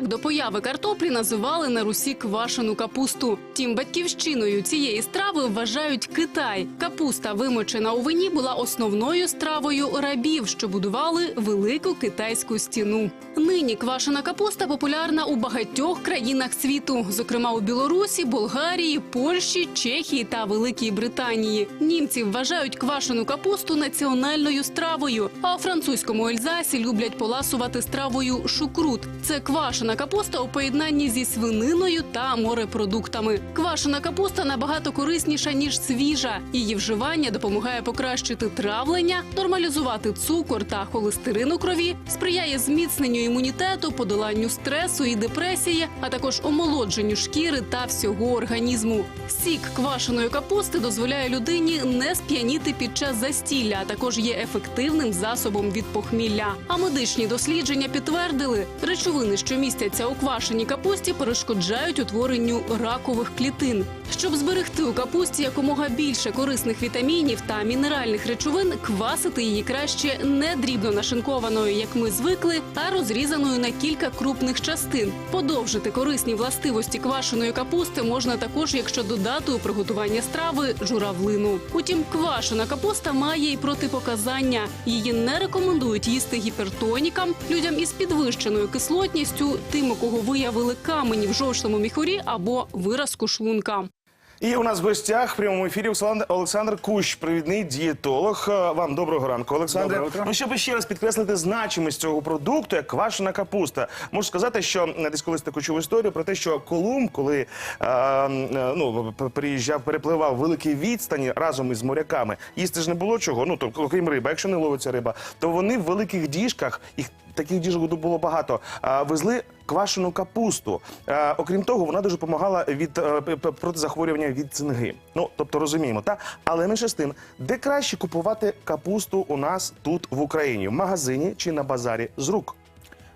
Так до появи картоплі називали на Русі квашену капусту. Тім батьківщиною цієї страви вважають Китай. Капуста, вимочена у вині, була основною стравою рабів, що будували велику китайську стіну. Нині квашена капуста популярна у багатьох країнах світу, зокрема у Білорусі, Болгарії, Польщі, Чехії та Великій Британії. Німці вважають квашену капусту національною стравою. А у французькому Ельзасі люблять поласувати стравою шукрут. Це квашена капуста у поєднанні зі свининою та морепродуктами. Квашена капуста набагато корисніша ніж свіжа. Її вживання допомагає покращити травлення, нормалізувати цукор та холестерин у крові, сприяє зміцненню імунітету, подоланню стресу і депресії, а також омолодженню шкіри та всього організму. Сік квашеної капусти дозволяє людині не сп'яніти під час застілля, а також є ефективним засобом від похмілля. А медичні дослідження підтвердили, речовини, що містяться у квашеній капусті, перешкоджають утворенню ракових клітин. Щоб зберегти у капусті якомога більше корисних вітамінів та мінеральних речовин, квасити її краще не дрібно нашинкованою, як ми звикли, а розрізаною на кілька крупних частин. Подовжити корисні властивості квашеної капусти можна також, якщо додати у приготування страви журавлину. Утім, квашена капуста має й протипоказання. Її не рекомендують їсти гіпертонікам, людям із підвищеною кислотністю, тим, кого виявили камені в жовчному міхурі або виразку шлунка. І у нас в гостях в прямому ефірі Олександр- Кущ, провідний дієтолог. Е, Вам доброго ранку, Олександр. Доброе утро. Ну, щоб ще раз підкреслити значимість цього продукту, як квашена капуста. Можу сказати, що десь колись таку чув історію про те, що Колумб, коли е, е, ну, приїжджав, перепливав великі відстані разом із моряками, їсти ж не було чого, ну тобто, окрім риби, якщо не ловиться риба, то вони в великих діжках, їх таких діжок було багато, е, везли квашену капусту. Е, окрім того, вона дуже допомагала від е, п- п- проти захворювання від цинги. Ну тобто розуміємо, так? Але менше з тим, де краще купувати капусту у нас тут в Україні, в магазині чи на базарі з рук.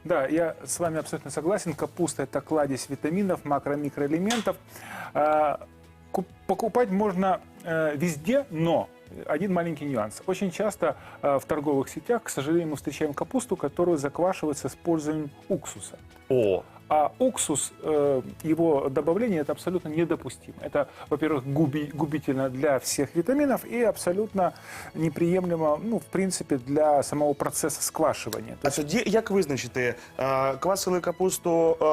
Да, я с вами абсолютно согласен. Капуста – это кладезь витаминов, макро-микроэлементов. А, куп- Покупать можно э, везде, но один маленький нюанс. Очень часто э, в торговых сетях, к сожалению, мы встречаем капусту, которую заквашивают с использованием уксуса. О, А уксус, э, его добавление, это абсолютно недопустимо. Это, во-первых, губи- губительно для всех витаминов и абсолютно неприемлемо, ну, в принципе, для самого процесса сквашивания. а тоді як визначити е, квасили капусту е,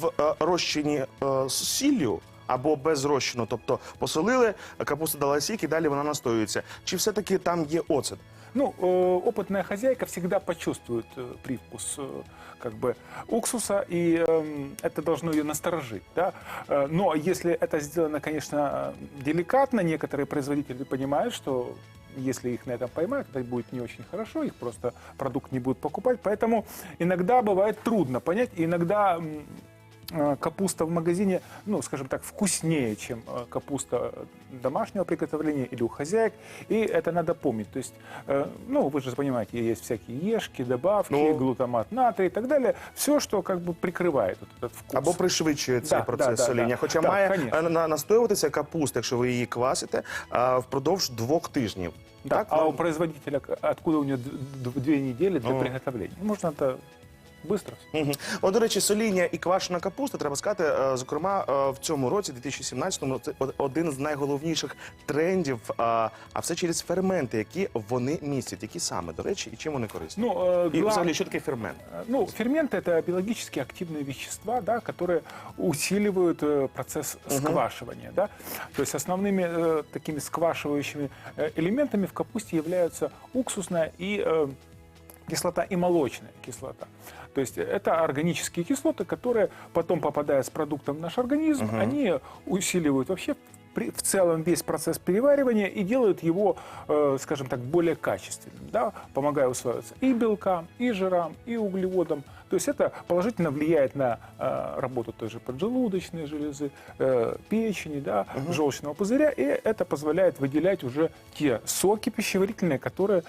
в е, розчині е, з сіллю? Або без розчину, тобто посолили, капуста дала сік і далі вона настоюється. Чи все-таки там є оцет? Ну, э, опытная хозяйка всегда почувствует э, привкус э, как бы уксуса, и эм, это должно ее насторожить. Да? Э, но если это сделано, конечно, э, деликатно, некоторые производители понимают, что если их на этом поймают, это будет не очень хорошо, их просто продукт не будут покупать. Поэтому иногда бывает трудно понять, и иногда м, э, капуста в магазине, ну, скажем так, вкуснее, чем э, капуста домашнего приготовления или у хозяек. И это надо помнить. То есть, э, ну, вы же понимаете, есть всякие ешки, добавки, Ну. глутамат натрия и так далее. Все, что как бы прикрывает вот этот вкус. Або пришвидшує цей Да, процес да, да, соління. да. Хоча Так, має конечно. е, на- настоюватися капуста, якщо ви її квасите, а, впродовж двох тижнів. Да, Так, а вам- у производителя к- откуда у него д- д- две недели для Ну. приготовления? Можно это быстро. всё. Мгм. От, до речі, соління і квашена капуста, треба сказати, е, зокрема, е, в цьому році, 2017-му, це од- один з найголовніших трендів, а а все через ферменти, які вони містять. Які саме, до речі, і чим вони корисні? Ну, э, І гла- взагалі, що таке фермент? Э, Ну, ферменты это биологически активные вещества, да, которые усиливают э, процесс сквашивания. Да? То есть основными э, такими сквашивающими э, элементами в капусте являются уксусная и э, кислота и молочная кислота. То есть это органические кислоты, которые потом, попадая с продуктом в наш организм, они усиливают вообще при- в целом весь процесс переваривания и делают его, э, скажем так, более качественным, да, помогая усваиваться и белкам, и жирам, и углеводам. То есть это положительно влияет на э, работу той же поджелудочной железы, э, печени, да, желчного пузыря, и это позволяет выделять уже те соки пищеварительные, которые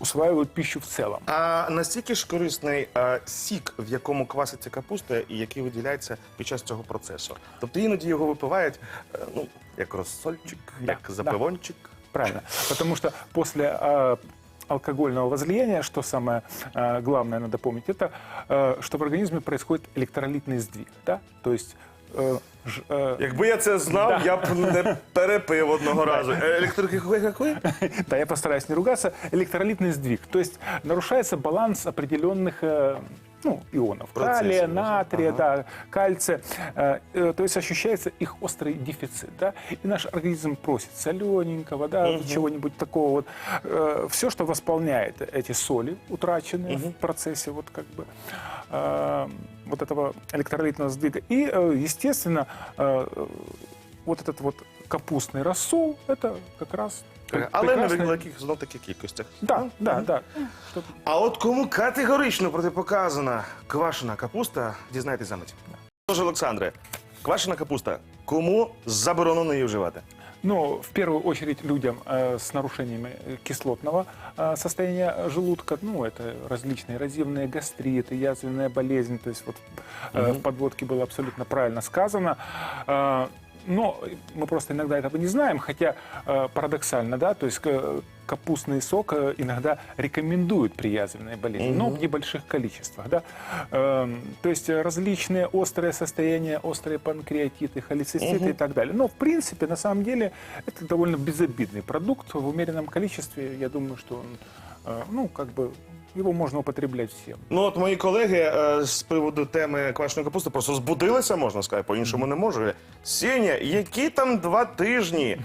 усваивают пищу в целом. А настільки ж корисний е, сік, в якому кваситься капуста, і який виділяється під час цього процесу. Тобто іноді його випивають, е, ну, як розсольчик, Да, як да. запивончик. Правильно. Потому что после э, алкогольного возлияния, что самое э, главное надо помнить, это э, что в организме происходит электролитный сдвиг. Да? То есть э, ж- э, Якби я це знав, Да. я б не перепив одного разу. Електрики якої? Да, я постараюсь не ругаться. Электролитный сдвиг. То есть нарушается баланс определенных э, ну, ионов. Процессов, Калия, да. натрия, да, кальция. Э, э, То есть ощущается их острый дефицит. Да? И наш организм просит солененького, да, чего-нибудь такого. Вот. Все, что восполняет эти соли, утраченные в процессе вот как бы э, вот этого электролитного сдвига. И, э, естественно, э, вот этот вот капустный рассол, это как раз Але не в прекрасный- великих знов таки кількостях. да, да, да. Чтоб- А от кому категорично протипоказана квашена капуста, дізнайтесь за мить. Тож, Олександре, квашена капуста, кому заборонено її вживати? Ну, в первую очередь людям э, с нарушениями э, кислотного э, состояния желудка, ну, это различные эрозивные гастриты, язвенная болезнь, то есть вот э, в подводке было абсолютно правильно сказано. Э, но мы просто иногда этого не знаем, хотя э, парадоксально, да, то есть э, капустный сок э, иногда рекомендуют при язвенной болезни, но в небольших количествах, да. Эм, то есть э, различные острые состояния, острые панкреатиты, холециститы и так далее. Но, в принципе, на самом деле, это довольно безобидный продукт. В умеренном количестве, я думаю, что он, э, ну, как бы, его можна употребляти всім. Ну от мої колеги е, з приводу теми квашеної капусти просто збудилися, можна сказати, по-іншому не можу. Сеня, які там два тижні?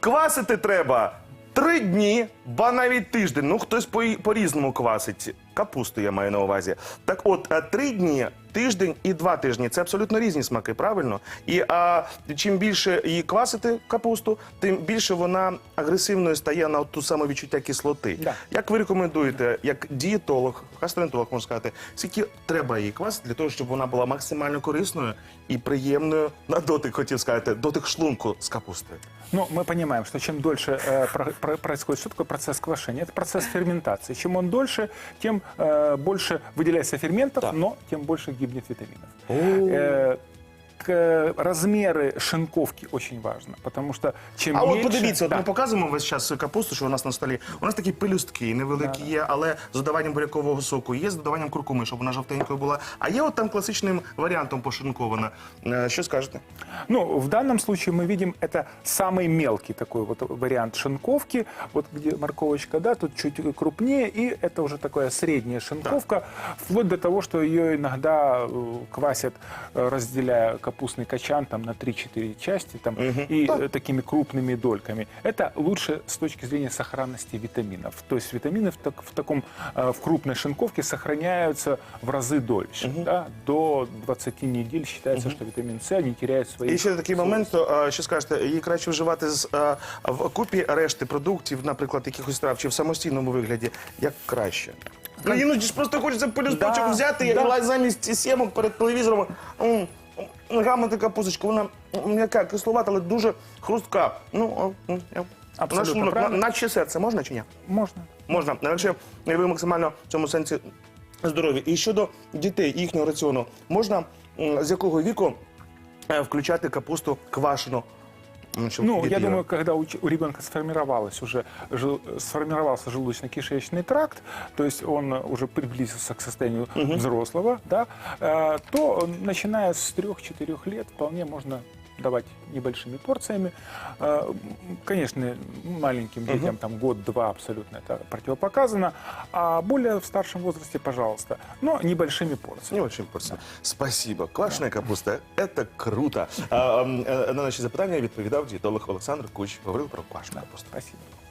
Квасити треба три дні, ба навіть тиждень. Ну, хтось по- по-різному квасить. Капусту я маю на увазі. Так от, е, три дні, тиждень і два тижні це абсолютно різні смаки, правильно? І а, чим більше її квасити капусту, тим більше вона агресивною стає на ту саму відчуття кислоти. Да. Як ви рекомендуєте, як дієтолог, гастроентеролог, можна сказати, скільки треба її квасити для того, щоб вона була максимально корисною і приємною на дотик, хотів сказати, дотик шлунку з капустою? Но мы понимаем, что чем дольше э, про- про- происходит, что такое процесс квашения? Это процесс ферментации. Чем он дольше, тем э, больше выделяется ферментов, Так. но тем больше гибнет витаминов. Э, к- размеры шинковки очень важно, потому что чем А от меньше... подивіться, от Да. ми показуємо весь час капусту, що у нас на столі. У нас такі пелюстки невеликі є, але з додаванням бурякового соку, є з додаванням куркуми, щоб вона жовтенькою була. А є от там класичним варіантом пошинкована. Е, Що скажете? Ну, в данном случае мы видим это самый мелкий такой вот вариант шинковки, вот где морковочка, да, тут чуть крупнее, и это уже такая средняя шинковка, вплоть до того, что ее иногда э, квасят, э, разделяя капустный качан там на 3-4 части там, и э, такими крупными дольками. Это лучше с точки зрения сохранности витаминов. То есть витамины в, так- в таком, э, в крупной шинковке сохраняются в разы дольше. Да? До 20 недель считается, что витамин С не теряет свои І ще такий момент, то, а, що скажете, її краще вживати з а, в купі решти продуктів, наприклад, якихось трав, чи в самостійному вигляді, як краще. Ну, іноді ж просто хочеться пелюсточок Да, взяти і да. замість сімок перед телевізором. м, така позичка, вона м'яка, кисловата, але дуже хрустка. Ну, о, я- Абсолютно на шлунок, на- правильно. наче серце можна чи ні? Можна. Можна, якщо ви максимально в цьому сенсі здорові. І щодо дітей, їхнього раціону, можна м, з якого віку е, включати капусту квашену? м, щоб Ну, діти я їли? думаю, когда у, ч- у ребенка сформировалось уже, жел- сформировался желудочно-кишечный тракт, то есть он э, уже приблизился к состоянию взрослого, да, э, то начиная с 3-4 лет вполне можно давать небольшими порциями. Э, Конечно, маленьким детям там год-два абсолютно это противопоказано, а более в старшем возрасте, пожалуйста, но небольшими порциями. Небольшими порциями. Да. Спасибо. Квашена капуста – это круто. Е, на наші запитання відповідав дієтолог Олександр Куч. Говорив про квашену капусту. Спасибо.